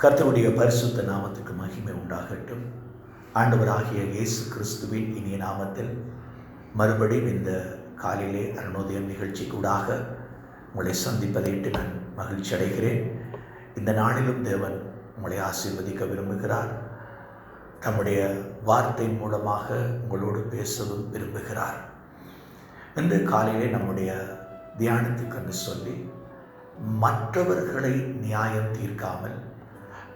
கர்த்தருடைய பரிசுத்த நாமத்துக்கு மகிமை உண்டாகட்டும். ஆண்டவராகிய இயேசு கிறிஸ்துவின் இனிய நாமத்தில் மறுபடியும் இந்த காலிலே அருணோதயம் நிகழ்ச்சி நிகழ்ச்சிக்கூடாக உங்களை சந்திப்பதையிட்டு நான் மகிழ்ச்சி அடைகிறேன். இந்த நாளிலும் தேவன் உங்களை ஆசீர்வதிக்க விரும்புகிறார். தம்முடைய வார்த்தை மூலமாக உங்களோடு பேசவும் விரும்புகிறார். இந்த காலையிலே நம்முடைய தியானத்துக்கு சொல்லி மற்றவர்களை நியாயம் தீர்க்காமல்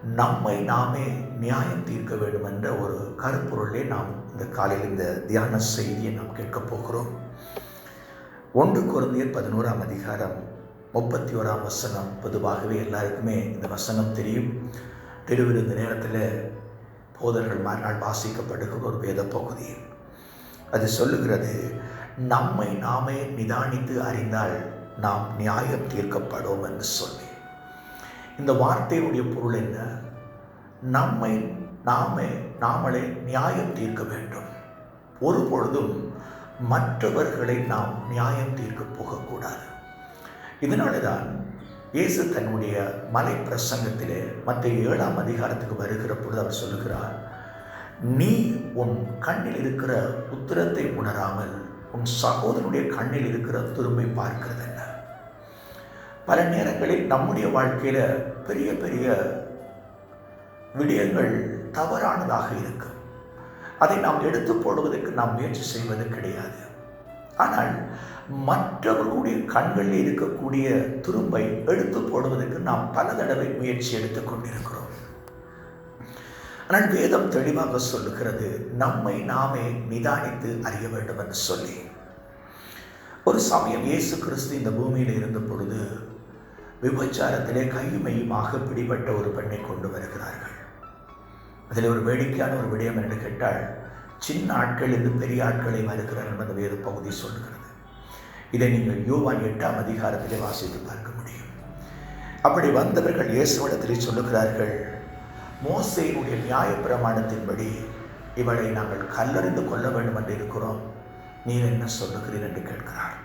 நம்மை நாமே நியாயம் தீர்க்க வேண்டும் என்ற ஒரு கருப்பொருளே நாம் இந்த காலையில் இந்த தியான செய்தியை நாம் கேட்கப் போகிறோம். ஒன்று குழந்தையர் பதினோராம் அதிகாரம் முப்பத்தி ஓராம் வசனம். பொதுவாகவே எல்லாருக்குமே இந்த வசனம் தெரியும். திருவிருந்த நேரத்தில் போதர்கள் மறுநாள் வாசிக்கப்படுகிற ஒரு வேத பகுதி. அது சொல்லுகிறது நம்மை நாமே நிதானித்து அறிந்தால் நாம் நியாயம் தீர்க்கப்படும் என்று சொல்லி. இந்த வார்த்தையுடைய பொருள் என்ன? நம்மை நாமே நாமளே நியாயம் தீர்க்க வேண்டும். ஒரு பொழுதும் மற்றவர்களை நாம் நியாயம் தீர்க்க போகக்கூடாது. இதனால தான் இயேசு தன்னுடைய மலை பிரசங்கத்திலே மற்ற ஏழாம் அதிகாரத்துக்கு வருகிற பொழுது அவர் சொல்லுகிறார் நீ உன் கண்ணில் இருக்கிற உத்திரத்தை உணராமல் உன் சகோதரனுடைய கண்ணில் இருக்கிற துரும்பை பார்க்கிறது என்ன பல நேரங்களில் நம்முடைய வாழ்க்கையில் பெரிய பெரிய விடயங்கள் தவறானதாக இருக்கும் அதை நாம் எடுத்து போடுவதற்கு நாம் முயற்சி செய்வது கிடையாது. ஆனால் மற்றவர்களுடைய கண்களில் இருக்கக்கூடிய துரும்பை எடுத்து போடுவதற்கு நாம் பல தடவை முயற்சி எடுத்துக் கொண்டிருக்கிறோம். ஆனால் வேதம் தெளிவாக சொல்லுகிறது நம்மை நாமே நிதானித்து அறிய வேண்டும் என்று சொல்லி. ஒரு சமயம் இயேசு கிறிஸ்து இந்த பூமியில் இருந்த பொழுது விபச்சாரத்திலே கையுமையுமாக பிடிபட்ட ஒரு பெண்ணை கொண்டு வருகிறார்கள். அதில் ஒரு வேடிக்கையான ஒரு விடயம் என்று கேட்டால் சின்ன ஆட்கள் இருந்து பெரிய ஆட்களை வருகிறார் என்பது வேறு பகுதி சொல்லுகிறது இதை நீங்கள் யோவான் எட்டாம் அதிகாரத்திலே வாசித்து பார்க்க முடியும். அப்படி வந்தவர்கள் இயேசுவிடத்திலே சொல்லுகிறார்கள் மோசையினுடைய நியாய பிரமாணத்தின்படி இவளை நாங்கள் கல்லறிந்து கொள்ள வேண்டும் என்று இருக்கிறோம். நீர் என்ன சொல்லுகிறீர் என்று கேட்கிறார்.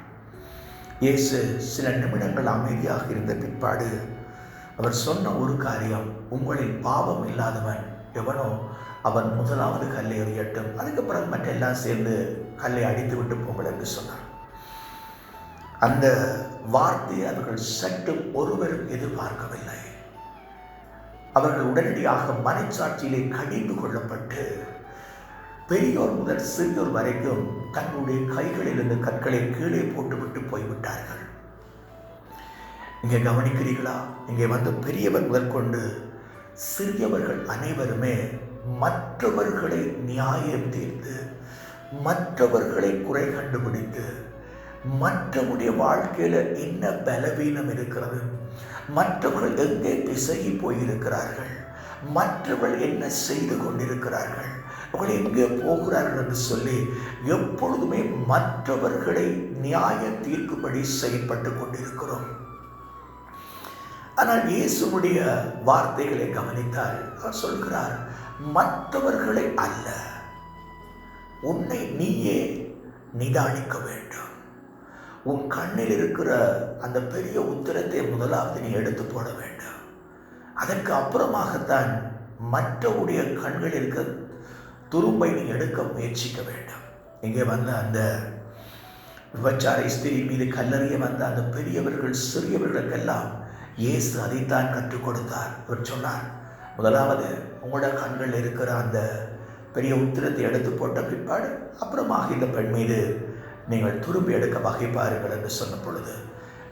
இயேசு சில நிமிடங்கள் அமைதியாக இருந்த பிற்பாடு அவர் சொன்ன ஒரு காரியம் உங்களில் பாவம் இல்லாதவன் எவனோ அவன் முதலாவது கல்லை எறியட்டும் அதுக்கப்புறம் மற்றெல்லாம் சேர்ந்து கல்லை அடித்து விட்டு போங்கள் என்று சொன்னார். அந்த வார்த்தையை அவர்கள் சற்றும் ஒருவரும் எதிர்பார்க்கவில்லை. அவர்கள் உடனடியாக மனச்சாட்சியிலே கடிந்து கொள்ளப்பட்டு பெரியோர் முதல் சிறியோர் வரைக்கும் தங்களுடைய கைகளில் இருந்த கற்களை கீழே போட்டுவிட்டு போய்விட்டார்கள். இங்கே கவனிக்கிறீர்களா? இங்கே வந்து பெரியவர் முதற்கொண்டு சிறியவர்கள் அனைவருமே மற்றவர்களை நியாயம் தீர்த்து மற்றவர்களை குறை கண்டுபிடித்து மற்றவருடைய வாழ்க்கையில் என்ன பலவீனம் இருக்கிறது மற்றவர்கள் எங்கே பிசகி போயிருக்கிறார்கள் மற்றவர்கள் என்ன செய்து கொண்டிருக்கிறார்கள்? அவர்கள் எங்கே போகிறார்கள் என்று சொல்லி எப்பொழுதுமே மற்றவர்களை நியாய தீர்க்கும்படி செயல்பட்டு கொண்டிருக்கிறோம். ஆனால் இயேசுடைய வார்த்தைகளை கவனித்தால் அவர் சொல்கிறார் மற்றவர்களை அல்ல உன்னை நீயே நிதானிக்க வேண்டும். உன் கண்ணில் இருக்கிற அந்த பெரிய உத்திரத்தை முதலாவது நீ எடுத்து போட வேண்டும். அதற்கு அப்புறமாகத்தான் மற்றவுடைய கண்கள் இருக்க துரும்பை நீ எடுக்க முயற்சிக்க வேண்டும். இங்கே வந்த அந்த விபச்சார ஸ்திரி மீது கல்லறிய வந்த அந்த பெரியவர்கள் சிறியவர்களுக்கெல்லாம் இயேசு அதைத்தான் கற்றுக் கொடுத்தார் அவர் சொன்னார். முதலாவது உங்களோட கண்களில் இருக்கிற அந்த பெரிய உத்திரத்தை எடுத்து போட்ட பிற்பாடு அப்புறமாக இந்த பெண் மீது நீங்கள் துரும்பி எடுக்க வகை பாருங்கள் என்று சொன்ன பொழுது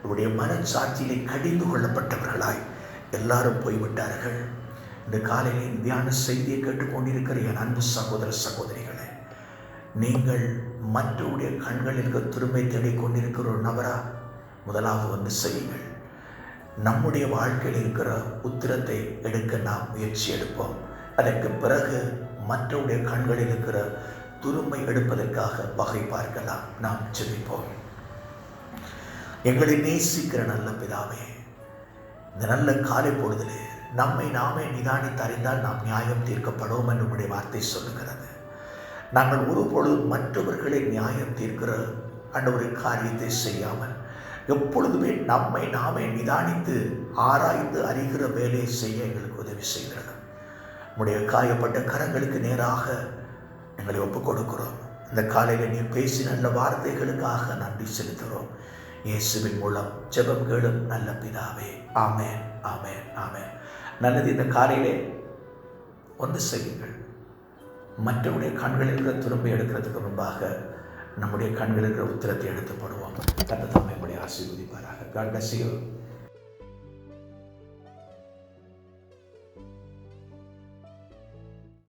இவருடைய மனச்சாட்சியிலே கடிந்து கொள்ளப்பட்டவர்களாய் எல்லாரும் போய்விட்டார்கள். இந்த காலையில் தியான செய்தியை கேட்டுக்கொண்டிருக்கிற என் அன்பு சகோதர சகோதரிகளே நீங்கள் மற்றவுடைய கண்களில் இருக்க தேடிக் கொண்டிருக்கிற ஒரு நபரா? முதலாவது வந்து செய்யுங்கள். நம்முடைய வாழ்க்கையில் இருக்கிற உத்திரத்தை எடுக்க நாம் முயற்சி எடுப்போம். அதற்கு பிறகு மற்றவுடைய கண்களில் இருக்கிற துருமை எடுப்பதற்காக வகை பார்க்கலாம். நாம் செபிப்போம் எங்களை நேசிக்கிற நல்ல பிதாவே இந்த நல்ல காலை பொழுதிலே நம்மை நாமே நிதானித்து அறிந்தால் நாம் நியாயம் தீர்க்கப்படும் என்று உடைய வார்த்தை சொல்லுகிறது. நாங்கள் ஒரு பொழுது மற்றவர்களை நியாயம் தீர்க்கிற அந்த ஒரு காரியத்தை செய்யாமல் எப்பொழுதுமே நம்மை நாமே நிதானித்து ஆராய்ந்து அறிகிற வேலையை செய்ய எங்களுக்கு உதவி செய்கிறது. உம்முடைய காயப்பட்ட கரங்களுக்கு நேராக எங்களை ஒப்புக் கொடுக்கிறோம் இந்த காலையில் நீ பேசி நல்ல வார்த்தைகளுக்காக நன்றி செலுத்துகிறோம். இயேசுவின் மூலம் ஜெபம் கேளும் நல்ல பிதாவே. ஆமேன் ஆமேன் ஆமேன். நல்லது இந்த காலையிலே ஒன்று செய்யுங்கள். மற்றவருடைய கண்களில் இருக்கிற துரும்பை எடுக்கிறதுக்கு முன்பாக நம்முடைய கண்களில் இருக்கிற உத்திரத்தை எடுத்து போடுவோம். கத்த தாமே ஆசீர்வதிப்பாராக. God plus